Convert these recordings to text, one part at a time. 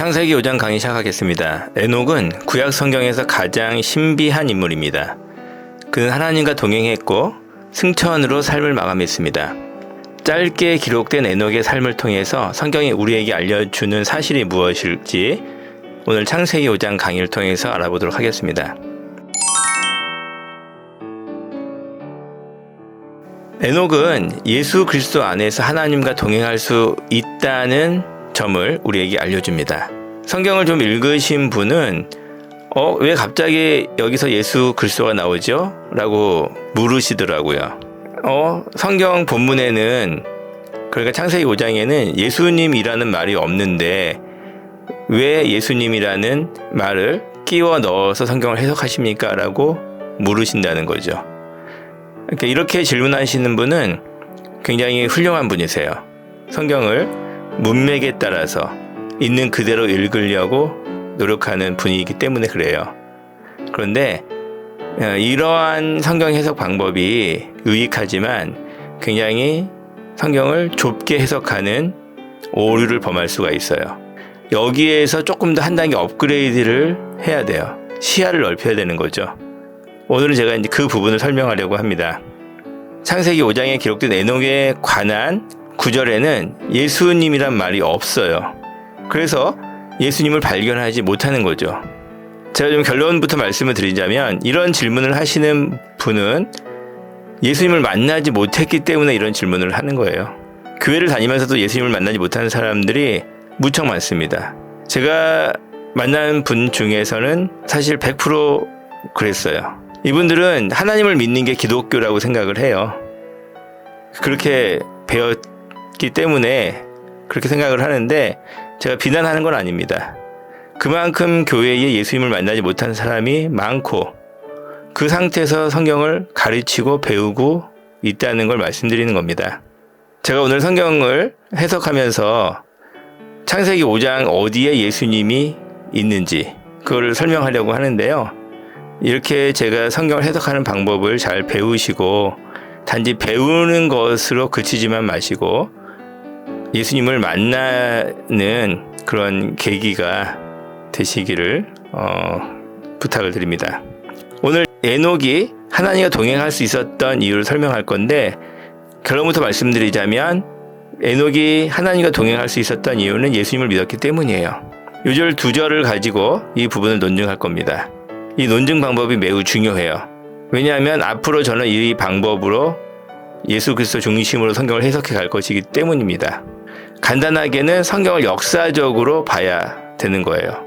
창세기 5장 강의 시작하겠습니다. 에녹은 구약 성경에서 가장 신비한 인물입니다. 그는 하나님과 동행했고 승천으로 삶을 마감했습니다. 짧게 기록된 에녹의 삶을 통해서 성경이 우리에게 알려주는 사실이 무엇일지 오늘 창세기 5장 강의를 통해서 알아보도록 하겠습니다. 에녹은 예수 그리스도 안에서 하나님과 동행할 수 있다는 점을 우리에게 알려줍니다. 성경을 좀 읽으신 분은 어, 왜 갑자기 여기서 예수 그리스도가 나오죠? 라고 물으시더라고요. 어, 성경 본문에는 그러니까 창세기 5장에는 예수님이라는 말이 없는데 왜 예수님이라는 말을 끼워 넣어서 성경을 해석하십니까? 라고 물으신다는 거죠. 그러니까 이렇게 질문하시는 분은 굉장히 훌륭한 분이세요. 성경을 문맥에 따라서 있는 그대로 읽으려고 노력하는 분이기 때문에 그래요. 그런데 어, 이러한 성경 해석 방법이 유익하지만 굉장히 성경을 좁게 해석하는 오류를 범할 수가 있어요. 여기에서 조금 더 한 단계 업그레이드를 해야 돼요. 시야를 넓혀야 되는 거죠. 오늘은 제가 이제 그 부분을 설명하려고 합니다. 창세기 5장에 기록된 에녹에 관한 구절에는 예수님이란 말이 없어요. 그래서 예수님을 발견하지 못하는 거죠. 제가 좀 결론부터 말씀을 드리자면 이런 질문을 하시는 분은 예수님을 만나지 못했기 때문에 이런 질문을 하는 거예요. 교회를 다니면서도 예수님을 만나지 못하는 사람들이 무척 많습니다. 제가 만난 분 중에서는 사실 100% 그랬어요. 이분들은 하나님을 믿는 게 기독교라고 생각을 해요. 그렇게 배웠기 때문에 그렇게 생각을 하는데 제가 비난하는 건 아닙니다. 그만큼 교회에 예수님을 만나지 못한 사람이 많고 그 상태에서 성경을 가르치고 배우고 있다는 걸 말씀드리는 겁니다. 제가 오늘 성경을 해석하면서 창세기 5장 어디에 예수님이 있는지 그거를 설명하려고 하는데요. 이렇게 제가 성경을 해석하는 방법을 잘 배우시고 단지 배우는 것으로 그치지만 마시고 예수님을 만나는 그런 계기가 되시기를 어, 부탁을 드립니다. 오늘 에녹이 하나님과 동행할 수 있었던 이유를 설명할 건데 결론부터 말씀드리자면 에녹이 하나님과 동행할 수 있었던 이유는 예수님을 믿었기 때문이에요. 요절 두 절을 가지고 이 부분을 논증할 겁니다. 이 논증 방법이 매우 중요해요. 왜냐하면 앞으로 저는 이 방법으로 예수 그리스도 중심으로 성경을 해석해 갈 것이기 때문입니다. 간단하게는 성경을 역사적으로 봐야 되는 거예요.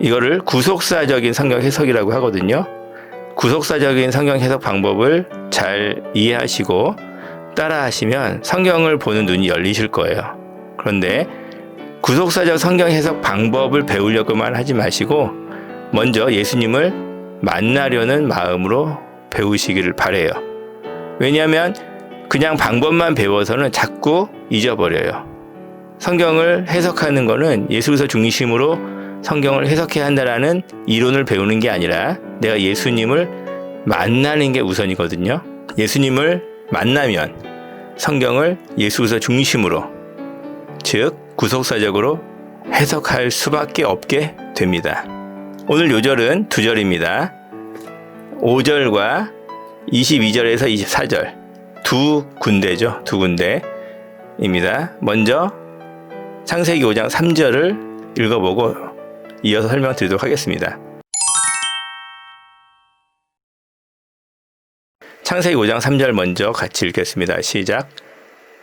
이거를 구속사적인 성경 해석이라고 하거든요. 구속사적인 성경 해석 방법을 잘 이해하시고 따라 하시면 성경을 보는 눈이 열리실 거예요. 그런데 구속사적 성경 해석 방법을 배우려고만 하지 마시고 먼저 예수님을 만나려는 마음으로 배우시기를 바래요. 왜냐하면 그냥 방법만 배워서는 자꾸 잊어버려요. 성경을 해석하는 것은 예수에서 중심으로 성경을 해석해야 한다라는 이론을 배우는 게 아니라 내가 예수님을 만나는 게 우선이거든요. 예수님을 만나면 성경을 예수에서 중심으로 즉 구속사적으로 해석할 수밖에 없게 됩니다. 오늘 요절은 두 절입니다. 5절과 22절에서 24절 두 군데죠. 두 군데입니다. 먼저 창세기 5장 3절을 읽어보고 이어서 설명드리도록 하겠습니다. 창세기 5장 3절 먼저 같이 읽겠습니다. 시작.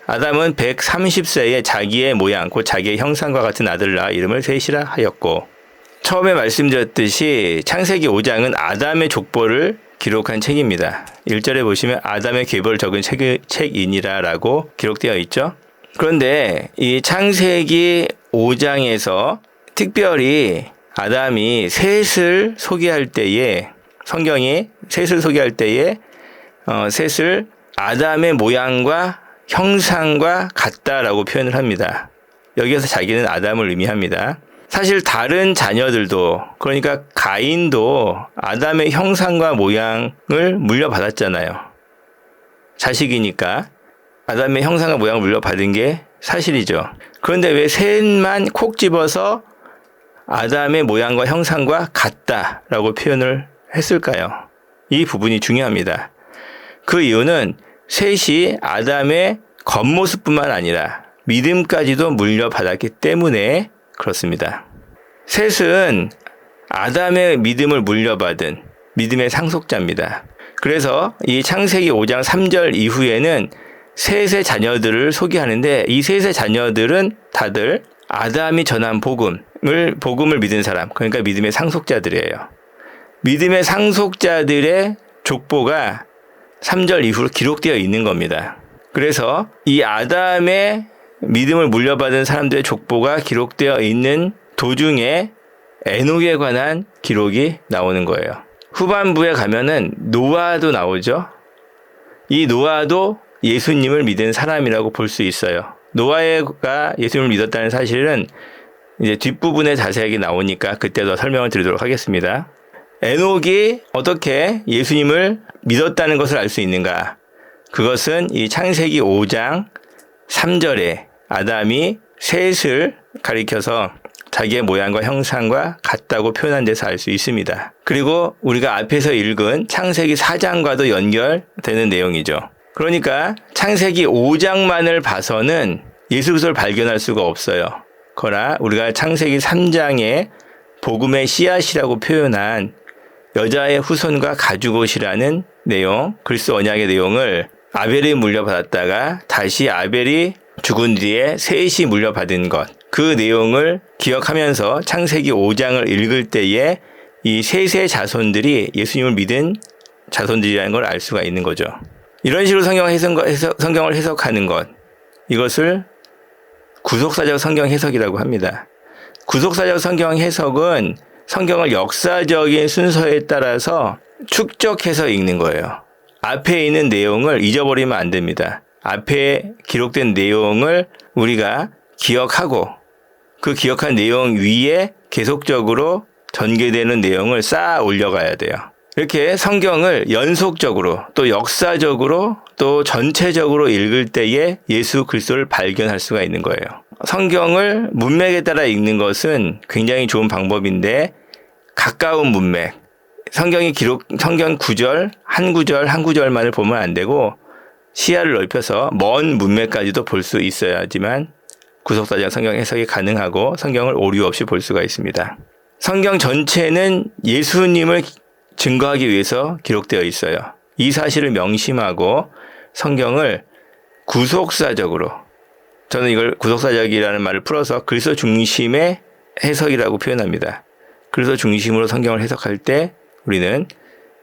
아담은 130세에 자기의 모양, 곧 자기의 형상과 같은 아들을 낳아 이름을 셋이라 하였고, 처음에 말씀드렸듯이 창세기 5장은 아담의 족보를 기록한 책입니다. 1절에 보시면 아담의 계보를 적은 책, 책이니라라고 기록되어 있죠. 그런데 이 창세기 5장에서 특별히 아담이 셋을 소개할 때에 성경이 셋을 소개할 때에 어, 셋을 아담의 모양과 형상과 같다라고 표현을 합니다. 여기에서 자기는 아담을 의미합니다. 사실 다른 자녀들도 그러니까 가인도 아담의 형상과 모양을 물려받았잖아요. 자식이니까 아담의 형상과 모양을 물려받은 게 사실이죠. 그런데 왜 셋만 콕 집어서 아담의 모양과 형상과 같다라고 표현을 했을까요? 이 부분이 중요합니다. 그 이유는 셋이 아담의 겉모습뿐만 아니라 믿음까지도 물려받았기 때문에 그렇습니다. 셋은 아담의 믿음을 물려받은 믿음의 상속자입니다. 그래서 이 창세기 5장 3절 이후에는 셋의 자녀들을 소개하는데 이 셋의 자녀들은 다들 아담이 전한 복음을 복음을 믿은 사람, 그러니까 믿음의 상속자들이에요. 믿음의 상속자들의 족보가 3절 이후로 기록되어 있는 겁니다. 그래서 이 아담의 믿음을 물려받은 사람들의 족보가 기록되어 있는 도중에 에녹에 관한 기록이 나오는 거예요. 후반부에 가면은 노아도 나오죠. 이 노아도 예수님을 믿은 사람이라고 볼 수 있어요. 노아가 예수님을 믿었다는 사실은 이제 뒷부분에 자세하게 나오니까 그때 더 설명을 드리도록 하겠습니다. 에녹이 어떻게 예수님을 믿었다는 것을 알 수 있는가? 그것은 이 창세기 5장 3절에 아담이 셋을 가리켜서 자기의 모양과 형상과 같다고 표현한 데서 알 수 있습니다. 그리고 우리가 앞에서 읽은 창세기 4장과도 연결되는 내용이죠. 그러니까 창세기 5장만을 봐서는 예수 그리스도를 발견할 수가 없어요. 그러나 우리가 창세기 3장에 복음의 씨앗이라고 표현한 여자의 후손과 가죽옷이라는 내용, 그리스도 언약의 내용을 아벨이 물려받았다가 다시 아벨이 죽은 뒤에 셋이 물려받은 것, 그 내용을 기억하면서 창세기 5장을 읽을 때에 이 셋의 자손들이 예수님을 믿은 자손들이라는 걸 알 수가 있는 거죠. 이런 식으로 성경 성경 을 해석하는 것, 이것을 구속사적 성경 해석이라고 합니다. 구속사적 성경 해석은 성경을 역사적인 순서에 따라서 축적해서 읽는 거예요. 앞에 있는 내용을 잊어버리면 안 됩니다. 앞에 기록된 내용을 우리가 기억하고 그 기억한 내용 위에 계속적으로 전개되는 내용을 쌓아 올려가야 돼요. 이렇게 성경을 연속적으로 또 역사적으로 또 전체적으로 읽을 때에 예수 그리스도를 발견할 수가 있는 거예요. 성경을 문맥에 따라 읽는 것은 굉장히 좋은 방법인데 가까운 문맥, 성경이 기록, 성경 구절, 한 구절, 한 구절만을 보면 안 되고 시야를 넓혀서 먼 문맥까지도 볼 수 있어야지만 구속사적 성경 해석이 가능하고 성경을 오류 없이 볼 수가 있습니다. 성경 전체는 예수님을 증거하기 위해서 기록되어 있어요. 이 사실을 명심하고 성경을 구속사적으로 저는 이걸 구속사적이라는 말을 풀어서 그리스도 중심의 해석이라고 표현합니다. 그리스도 중심으로 성경을 해석할 때 우리는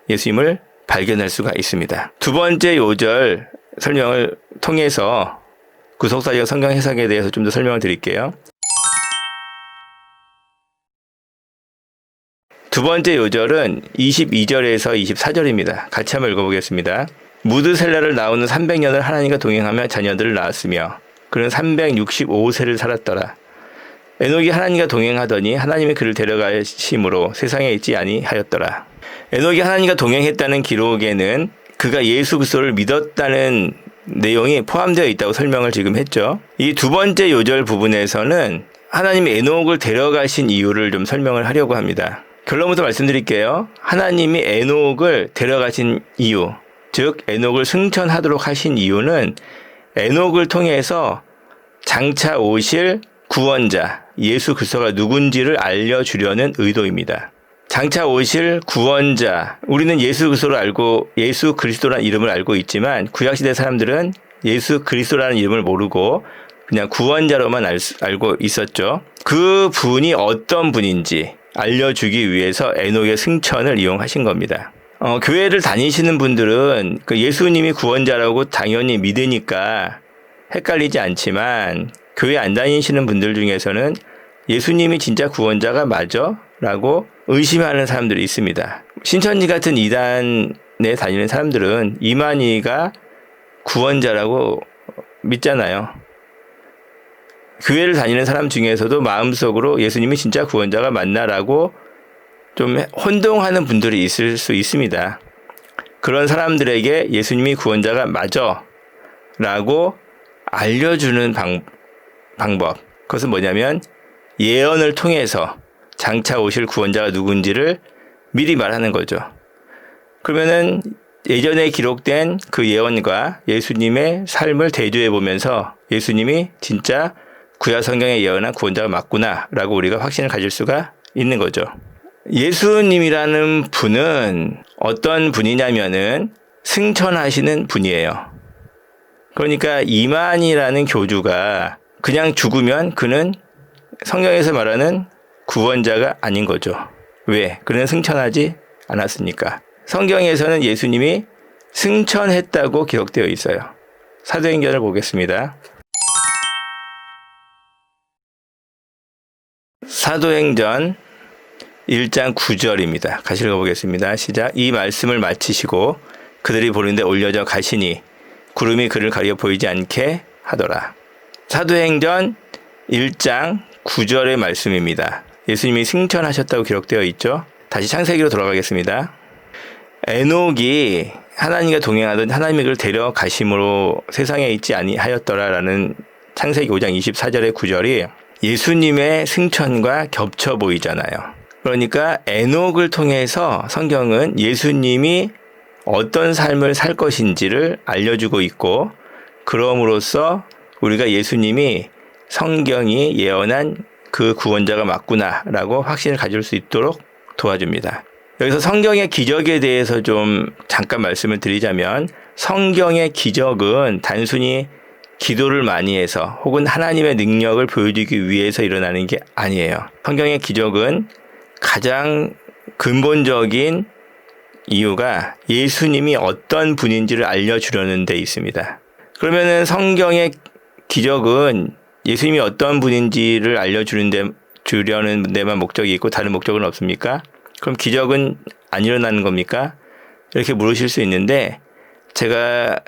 예수님을 발견할 수가 있습니다. 두 번째 요절 설명을 통해서 구속사적 성경 해석에 대해서 좀 더 설명을 드릴게요. 두 번째 요절은 22절에서 24절입니다. 같이 한번 읽어보겠습니다. 무드셀라를 나오는 300년을 하나님과 동행하며 자녀들을 낳았으며 그는 365세를 살았더라. 에녹이 하나님과 동행하더니 하나님이 그를 데려가심으로 세상에 있지 아니하였더라. 에녹이 하나님과 동행했다는 기록에는 그가 예수 그리스도를 믿었다는 내용이 포함되어 있다고 설명을 지금 했죠. 이 두 번째 요절 부분에서는 하나님이 에녹을 데려가신 이유를 좀 설명을 하려고 합니다. 결론부터 말씀드릴게요. 하나님이 에녹을 데려가신 이유, 즉 에녹을 승천하도록 하신 이유는 에녹을 통해서 장차 오실 구원자 예수 그리스도가 누군지를 알려 주려는 의도입니다. 장차 오실 구원자 우리는 예수 그리스도를 알고 예수 그리스도라는 이름을 알고 있지만 구약 시대 사람들은 예수 그리스도라는 이름을 모르고 그냥 구원자로만 알, 알고 있었죠. 그 분이 어떤 분인지 알려주기 위해서 에녹의 승천을 이용하신 겁니다. 어, 교회를 다니시는 분들은 그 예수님이 구원자라고 당연히 믿으니까 헷갈리지 않지만 교회 안 다니시는 분들 중에서는 예수님이 진짜 구원자가 맞아? 라고 의심하는 사람들이 있습니다. 신천지 같은 이단에 다니는 사람들은 이만희가 구원자라고 믿잖아요. 교회를 다니는 사람 중에서도 마음속으로 예수님이 진짜 구원자가 맞나라고 좀 혼동하는 분들이 있을 수 있습니다. 그런 사람들에게 예수님이 구원자가 맞아 라고 알려주는 방, 방법. 그것은 뭐냐면 예언을 통해서 장차 오실 구원자가 누군지를 미리 말하는 거죠. 그러면은 예전에 기록된 그 예언과 예수님의 삶을 대조해 보면서 예수님이 진짜 구약 성경에 예언한 구원자가 맞구나라고 우리가 확신을 가질 수가 있는 거죠. 예수님이라는 분은 어떤 분이냐면은 승천하시는 분이에요. 그러니까 이만이라는 교주가 그냥 죽으면 그는 성경에서 말하는 구원자가 아닌 거죠. 왜? 그는 승천하지 않았으니까. 성경에서는 예수님이 승천했다고 기록되어 있어요. 사도행전을 보겠습니다. 사도행전 1장 9절입니다. 같이 읽어보겠습니다. 시작. 이 말씀을 마치시고 그들이 보는데 올려져 가시니 구름이 그를 가려 보이지 않게 하더라. 사도행전 1장 9절의 말씀입니다. 예수님이 승천하셨다고 기록되어 있죠. 다시 창세기로 돌아가겠습니다. 에녹이 하나님과 동행하던 하나님의 데려가심으로 세상에 있지 아니하였더라라는 창세기 5장 24절의 구절이 예수님의 승천과 겹쳐 보이잖아요. 그러니까 에녹을 통해서 성경은 예수님이 어떤 삶을 살 것인지를 알려주고 있고 그럼으로써 우리가 예수님이 성경이 예언한 그 구원자가 맞구나라고 확신을 가질 수 있도록 도와줍니다. 여기서 성경의 기적에 대해서 좀 잠깐 말씀을 드리자면 성경의 기적은 단순히 기도를 많이 해서 혹은 하나님의 능력을 보여주기 위해서 일어나는 게 아니에요. 성경의 기적은 가장 근본적인 이유가 예수님이 어떤 분인지를 알려주려는 데 있습니다. 그러면은 성경의 기적은 예수님이 어떤 분인지를 알려주는 데, 주려는 데만 목적이 있고 다른 목적은 없습니까? 그럼 기적은 안 일어나는 겁니까? 이렇게 물으실 수 있는데 제가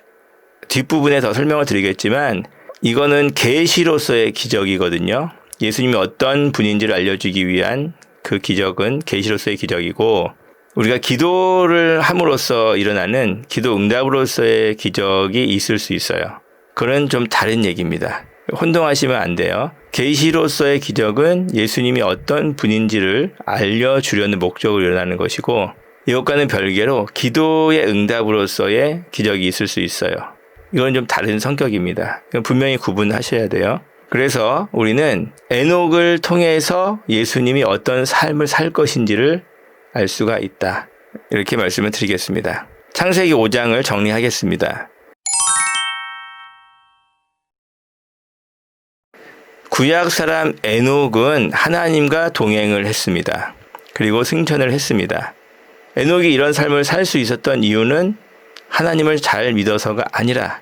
뒷부분에 더 설명을 드리겠지만 이거는 계시로서의 기적이거든요. 예수님이 어떤 분인지를 알려주기 위한 그 기적은 계시로서의 기적이고 우리가 기도를 함으로써 일어나는 기도 응답으로서의 기적이 있을 수 있어요. 그건 좀 다른 얘기입니다. 혼동하시면 안 돼요. 계시로서의 기적은 예수님이 어떤 분인지를 알려주려는 목적으로 일어나는 것이고 이것과는 별개로 기도의 응답으로서의 기적이 있을 수 있어요. 이건 좀 다른 성격입니다. 분명히 구분하셔야 돼요. 그래서 우리는 에녹을 통해서 예수님이 어떤 삶을 살 것인지를 알 수가 있다. 이렇게 말씀을 드리겠습니다. 창세기 5장을 정리하겠습니다. 구약 사람 에녹은 하나님과 동행을 했습니다. 그리고 승천을 했습니다. 에녹이 이런 삶을 살 수 있었던 이유는 하나님을 잘 믿어서가 아니라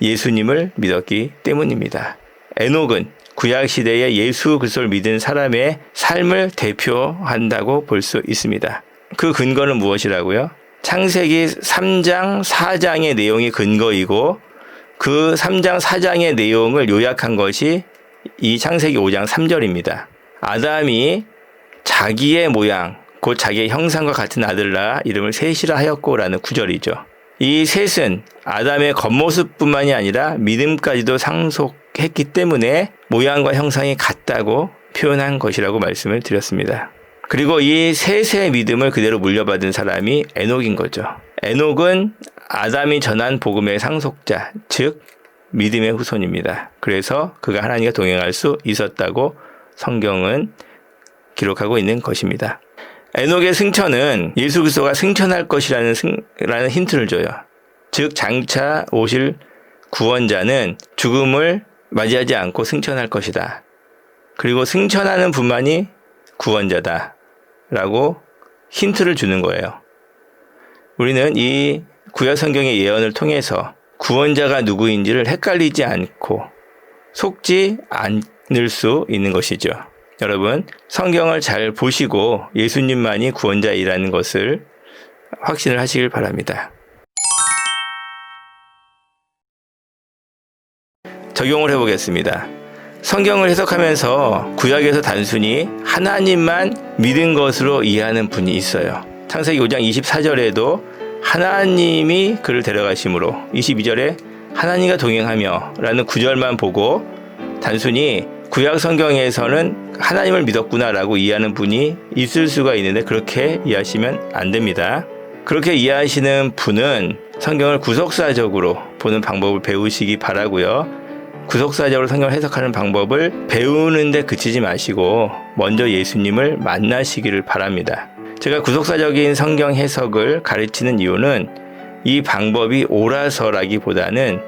예수님을 믿었기 때문입니다. 에녹은 구약 시대의 예수 그리스도를 믿은 사람의 삶을 대표한다고 볼 수 있습니다. 그 근거는 무엇이라고요? 창세기 3장 4장의 내용이 근거이고 그 3장 4장의 내용을 요약한 것이 이 창세기 5장 3절입니다. 아담이 자기의 모양, 곧 자기의 형상과 같은 아들을 낳아 이름을 셋이라 하였고라는 구절이죠. 이 셋은 아담의 겉모습뿐만이 아니라 믿음까지도 상속했기 때문에 모양과 형상이 같다고 표현한 것이라고 말씀을 드렸습니다. 그리고 이 셋의 믿음을 그대로 물려받은 사람이 에녹인 거죠. 에녹은 아담이 전한 복음의 상속자, 즉 믿음의 후손입니다. 그래서 그가 하나님과 동행할 수 있었다고 성경은 기록하고 있는 것입니다. 에녹의 승천은 예수 그리스도가 승천할 것이라는 승, 라는 힌트를 줘요. 즉 장차 오실 구원자는 죽음을 맞이하지 않고 승천할 것이다. 그리고 승천하는 분만이 구원자다. 라고 힌트를 주는 거예요. 우리는 이 구약 성경의 예언을 통해서 구원자가 누구인지를 헷갈리지 않고 속지 않을 수 있는 것이죠. 여러분, 성경을 잘 보시고 예수님만이 구원자이라는 것을 확신을 하시길 바랍니다. 적용을 해보겠습니다. 성경을 해석하면서 구약에서 단순히 하나님만 믿은 것으로 이해하는 분이 있어요. 창세기 5장 24절에도 하나님이 그를 데려가심으로 22절에 하나님과 동행하며 라는 구절만 보고 단순히 구약 성경에서는 하나님을 믿었구나라고 이해하는 분이 있을 수가 있는데 그렇게 이해하시면 안 됩니다. 그렇게 이해하시는 분은 성경을 구속사적으로 보는 방법을 배우시기 바라고요. 구속사적으로 성경을 해석하는 방법을 배우는데 그치지 마시고 먼저 예수님을 만나시기를 바랍니다. 제가 구속사적인 성경 해석을 가르치는 이유는 이 방법이 옳아서라기보다는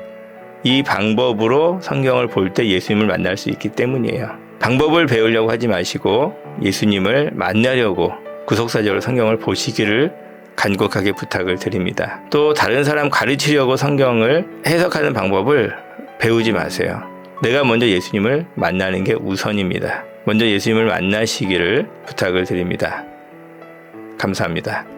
이 방법으로 성경을 볼 때 예수님을 만날 수 있기 때문이에요. 방법을 배우려고 하지 마시고 예수님을 만나려고 구속사적으로 성경을 보시기를 간곡하게 부탁을 드립니다. 또 다른 사람 가르치려고 성경을 해석하는 방법을 배우지 마세요. 내가 먼저 예수님을 만나는 게 우선입니다. 먼저 예수님을 만나시기를 부탁을 드립니다. 감사합니다.